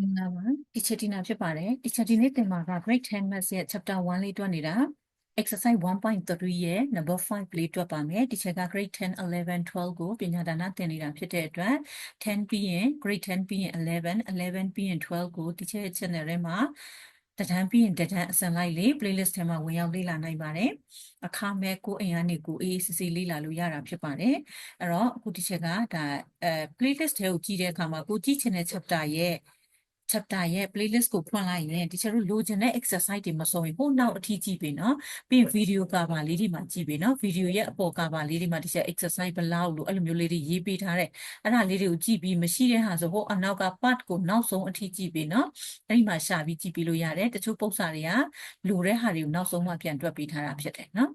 မင်္ဂလာပါတီချာတီနာဖြစ်ပါတယ်တီချာတီနေ့တင်မှာက grade 10 maths ရဲ့ chapter 1လေးတွက်နေတာ exercise 1.3ရဲ့ number 5လေးတွက်ပါမယ်တီချာက grade 10 11 12ကိုပညာဒါနသင်နေတာဖြစ်တဲ့အတွက်10ပြီးရင် grade 10ပြီးရင်11 11ပြီးရင်12ကိုတီချာရဲ့ channel ထဲမှာတဒန်းပြီးရင်တဒန်းအစံလိုက်လေး playlist ထဲမှာဝင်ရောက်လေ့လာနိုင်ပါတယ်အခမဲ့ကိုအိမ်ကနေကိုအေးစစ်စစ်လေ့လာလို့ရတာဖြစ်ပါတယ်အဲ့တော့အခုတီချာကဒါအဲ playlist ထဲကိုကြည့်တဲ့အခါမှာကိုကြည့်ချင်တဲ့ chapter ရဲ့ chapter ရဲ့ playlist ကိုဖွင့်လိုက်ရင်တချို့တို့လိုချင်တဲ့ exercise တွေမစုံရင်ဟိုနောက်အထိကြည့်ပြီနော်ပြီးရင် video cover လေးတွေမှာကြည့်ပြီနော် video ရဲ့အပေါ် cover လေးတွေမှာတချို့ exercise ဘယ်လောက်လို့အဲ့လိုမျိုးလေးတွေရေးပေးထားတဲ့အဲ့ဒါလေးတွေကိုကြည့်ပြီးမရှိတဲ့ဟာဆိုဟိုအနောက်က part ကိုနောက်ဆုံးအထိကြည့်ပြီနော်အဲ့ဒီမှာရှာပြီးကြည့်ပြီးလို့ရတယ်တချို့ပု္ပ္ပစာတွေကလိုတဲ့ဟာတွေကိုနောက်ဆုံးမှပြန်တွက်ပေးထားတာဖြစ်တယ်နော်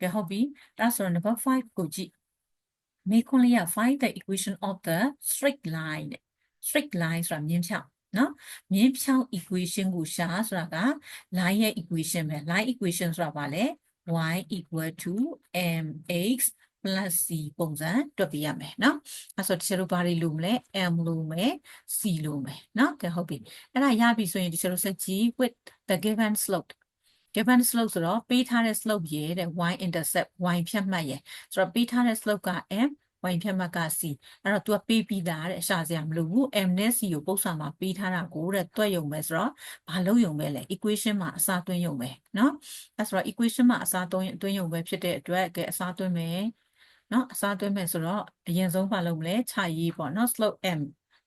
ကဲဟုတ်ပြီဒါဆိုတော့ number 5ကိုကြည့်မေခွန်လေးက find the equation of the straight line straight line ဆိုတာမြင်းဖြောင့် နော်မြင်းဖြောင့် equation ကိုရှာဆိုတာက line ရဲ့ equation ပဲ line equation ဆိုတာဘာလဲ y equal to mx plus c ပုံစံတွက်ပြရမယ်နော်အဲဆိုတချို့တို့ဘာတွေလိုမလဲ m လိုမယ် c လိုမယ်နော်ကဲဟုတ်ပြီအဲ့ဒါရပြီဆိုရင်တချို့တို့ဆက်ကြည့် with the given slope given slope ဆိုတော့ပေးထားတဲ့ slope ရဲ့တဲ့ y intercept y ဖြတ်မှတ်ရဲ့ဆိုတော့ပေးထားတဲ့ slope က m y ဖြတ်မှတ်က c အဲ့တော့ तू ကပေးပြီးသားတဲ့ရှာစရာမလိုဘူး m နဲ့ c ကိုပုံစံမှာပေးထားတာကိုတဲ့တွက်ရုံပဲဆိုတော့ဘာလို့ရုံပဲလဲ equation မှာအစားသွင်းရုံပဲเนาะအဲ့ဆိုတော့ equation မှာအစားသွင်းသွင်းရုံပဲဖြစ်တဲ့အတွက်ကဲအစားသွင်းမယ်เนาะအစားသွင်းမယ်ဆိုတော့အရင်ဆုံးဘာလုပ်မလဲခြာရေးပေါ့เนาะ slope m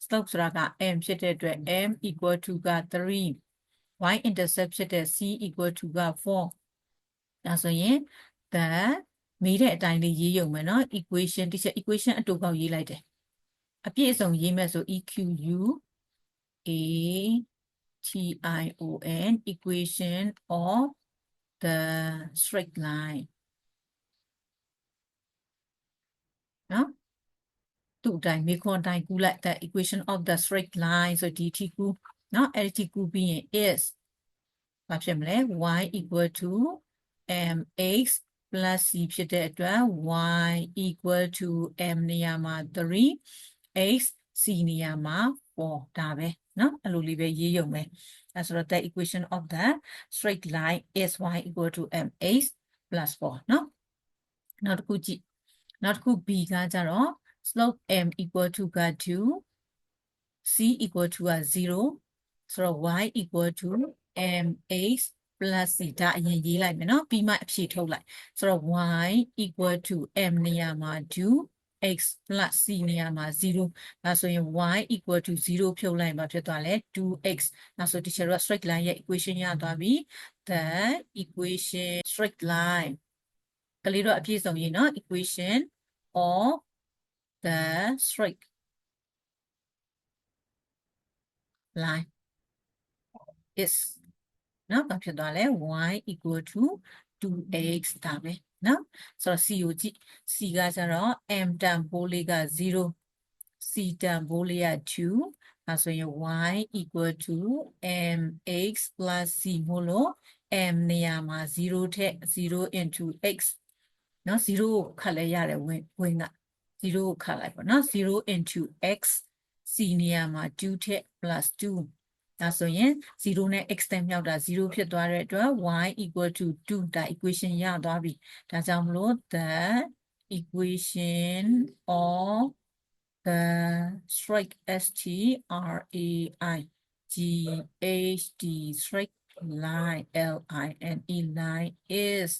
slope ဆိုတာက m ဖြစ်တဲ့အတွက် m equal to က3 y intercept ဖြစ်တဲ့ c equal to က4ဒါဆိုရင် that မေးတဲ့အတိုင်းလေးရေးရုံပဲเนาะ equation တစ်ချက် equation အတူကောက်ရေးလိုက်တယ်အပြည့်အစုံရေးမယ်ဆို EQU A TION equation of the straight line နော်သူ့အတိုင်းမေခွန်အတိုင်းကူးလိုက် the equation of the straight line ဆိုဒီ t ကူနော်အဲ့ဒီ t ကူပြီးရင် is ဘာဖြစ်မလဲ y equal to mx plus c ဖြစ်တဲ့အတွက် y equal to m နေရာမှာ3 x c နေရာမှာ4ဒါပဲเนาะအဲ့လိုလေးပဲရေးရုံပဲအဲဆိုတော့ the equation of the straight line is y equal to mx plus 4เนาะနောက်တစ်ခုကြည့်နောက်တစ်ခု b ကကြတော့ slope m equal to က2 c equal to က0ဆိုတော့ y equal to mx plus c ဒါအရင်ရေးလိုက်မယ်နော်ပြီးမှအဖြေထုတ်လိုက်ဆိုတော့ y equal to m နေရာမှာ2 x plus c နေရာမှာ0ဒါဆိုရင် y equal to 0ဖြုတ်လိုက်မှာဖြစ်သွားလဲ 2x ဒါဆို teacher တို့က straight line ရဲ့ equation ရသွားပြီ the equation straight line ကလေးတို့အပြည့်စုံရေးနော် equation of the straight line is နော်ဘာဖြစ်သွားလဲ y equal to 2x ဒါပဲနော်ဆိုတော့ c ကိုကြည့် c ကကျတော့ m တန်ဖိုးလေးက0 c တန်ဖိုးလေးက2အဲဆိုရင် y equal to mx plus c မို့လို့ m နေရာမှာ0ထက်0 into x နော်0ကိုခတ်လဲရတယ်ဝင်ဝင်က0ကိုခတ်လိုက်ပေါ့နော်0 into x c နေရာမှာ2ထက် plus 2 ဒါဆိုရင်0နဲ့ x တန်မြောက်တာ0ဖြစ်သွားတဲ့အတွက် y equal to 2ဒါ equation ရသွားပြီဒါကြောင့်မလို့ the equation of the straight s t r a i g h d straight line l i n e line is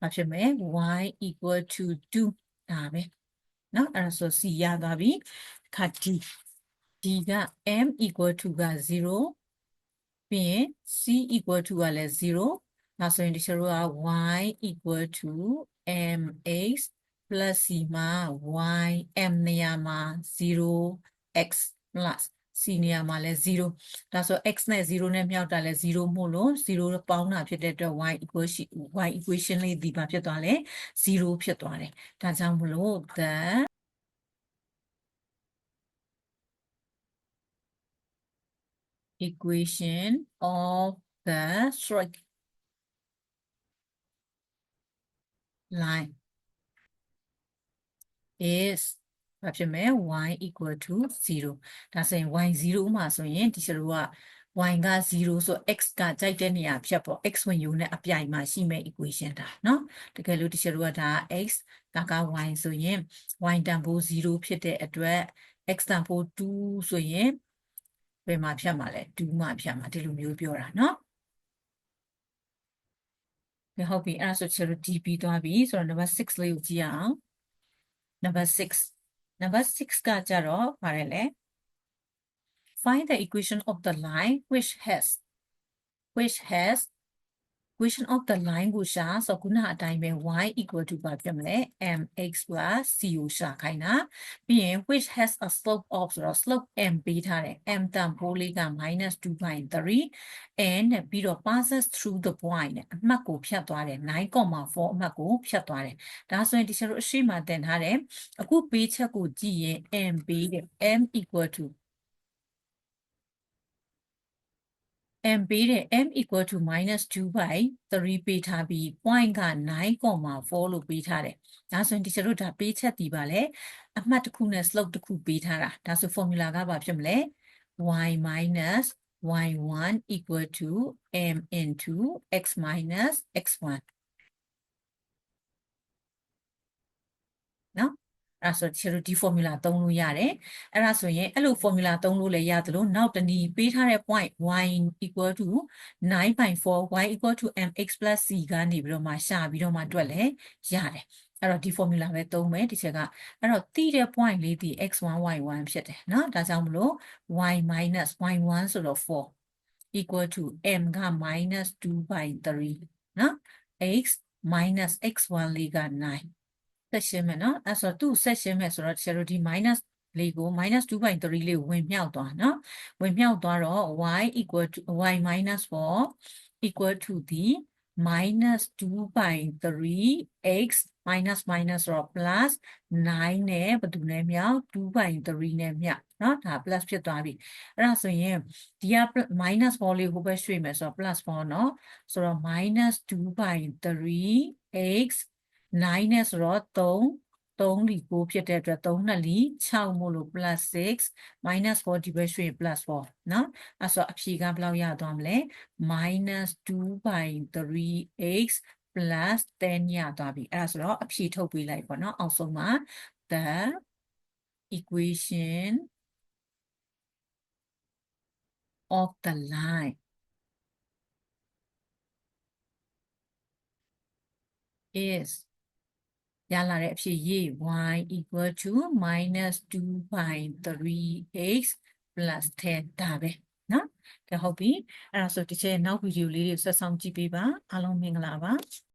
ဘာဖြစ်မလဲ y equal to 2ဒါပဲเนาะအဲ့ဒါဆို c ရသွားပြီခါ d d က m equal to က0ပြီးရင် c equal to ကလည်း0ဒါဆိုရင်ဒီချက်တို့က y equal to mx plus c မှာ y m နေရာမှာ 0 x plus c နေရာမှာလည်း0ဒါဆို x နဲ့0နဲ့မြောက်တာလည်း0မို့လို့0ပေါင်းတာဖြစ်တဲ့အတွက် y equation y equation လေးဒီပါဖြစ်သွားလဲ0ဖြစ်သွားတယ်ဒါကြောင့်မလို့ the equation of the straight line is ဘာဖြစ်မလဲ y equal to 0ဒါဆိုရင် y 0မှာဆိုရင်ဒီကျတို့က y က0ဆို x ကကြိုက်တဲ့နေရာဖြတ်ပေါ့ x ဝင်ယူနဲ့အပြိုင်မှာရှိမဲ့ equation ဒါเนาะတကယ်လို့ဒီကျတို့ကဒါ x ကက y ဆိုရင် y တန်ဖိုး0ဖြစ်တဲ့အတွက် x တန်ဖိုး2ဆိုရင် ဘယ်မှာဖြတ်မှာလဲ2မှာဖြတ်မှာဒီလိုမျိုးပြောတာเนาะကဲဟုတ်ပြီအဲ့ဒါဆိုကျတို့ DP သွားပြီဆိုတော့ number 6လေးကိုကြည့်ရအောင် number 6 number 6ကကြတော့ဗါရလဲ find the equation of the line which has which has equation of the line ကိုရှာဆိုခုနအတိုင်းပဲ y equal to ဘာဖြစ်မလဲ mx plus c ကိုရှာခိုင်းတာပြီးရင် which has a slope of ဆိုတော့ slope m ပေးထားတယ် m တန်ဖိုးလေးက -2/3 and နဲ့ပြီးတော့ passes through the point နဲ့အမှတ်ကိုဖြတ်သွားတယ်9.4အမှတ်ကိုဖြတ်သွားတယ်ဒါဆိုရင်ဒီချက်တို့အရှိမတင်ထားတယ်အခုပေးချက်ကိုကြည့်ရင် m ပေးတယ် m equal to m ပေးတဲ့ m equal to -2 by 3ပေးထားပြီး point က9.4လို့ပေးထားတယ်။ဒါဆိုရင်ဒီကျတို့ဒါပေးချက်တည်ပါလေအမှတ်တစ်ခုနဲ့ slope တစ်ခုပေးထားတာဒါဆို formula ကဘာဖြစ်မလဲ y minus y1 equal to m into x minus x1 နော် အဲ့ဒါဆိုချေတို့ဒီ formula သုံးလို့ရတယ်အဲ့ဒါဆိုရင်အဲ့လို formula သုံးလို့လည်းရတယ်လို့နောက်တနည်းပေးထားတဲ့ point y equal to 9.4 y equal to mx plus c ကနေပြီးတော့မှရှာပြီးတော့မှတွက်လဲရတယ်အဲ့တော့ဒီ formula ပဲသုံးမယ်ဒီချက်ကအဲ့တော့တိတဲ့ point လေးဒီ x1 y1 ဖြစ်တယ်เนาะဒါကြောင့်မလို့ y minus y1 ဆိုတော့4 equal to m က minus 2 by 3เนาะ x minus x1 လေးက9 ဆက်ရှင်းမယ်နော်အဲ့ဆိုသူ့ဆက်ရှင်းမယ်ဆိုတော့ကျတို့ဒီ minus လေးကို minus 2.3လေးကိုဝင်မြောက်သွားနော်ဝင်မြောက်သွားတော့ y equal to y minus 4 equal to the minus 2.3 x minus minus ဆိုတော့ plus 9နဲ့ဘယ်သူနဲ့မြောက်2.3နဲ့မြောက်เนาะဒါ plus ဖြစ်သွားပြီအဲ့ဒါဆိုရင်ဒီက minus 4လေးဟိုဘက်ရွှေ့မယ်ဆိုတော့ plus 4เนาะဆိုတော့ minus 2.3 x 9နဲ့ဆိုတော့3 3လီ9ဖြစ်တဲ့အတွက်3နှစ်လီ6မို့လို့ plus 6 minus 4ဒီဘက်ရွှေ့ plus 4เนาะအဲ့ဆိုအဖြေကဘယ်လောက်ရသွားမလဲ minus 2/3x plus 10ရသွားပြီအဲ့ဒါဆိုတော့အဖြေထုတ်ပေးလိုက်ပေါ့เนาะအောက်ဆုံးမှာ the equation of the line is ရလာတဲ့အဖြစ်ရေး y equal to minus 2/3x plus 10ဒါပဲနော်ကဲဟုတ်ပြီအဲ့ဒါဆိုဒီချက်နောက်ဗီဒီယိုလေးတွေဆက်ဆောင်ကြည့်ပေးပါအားလုံးမင်္ဂလာပါ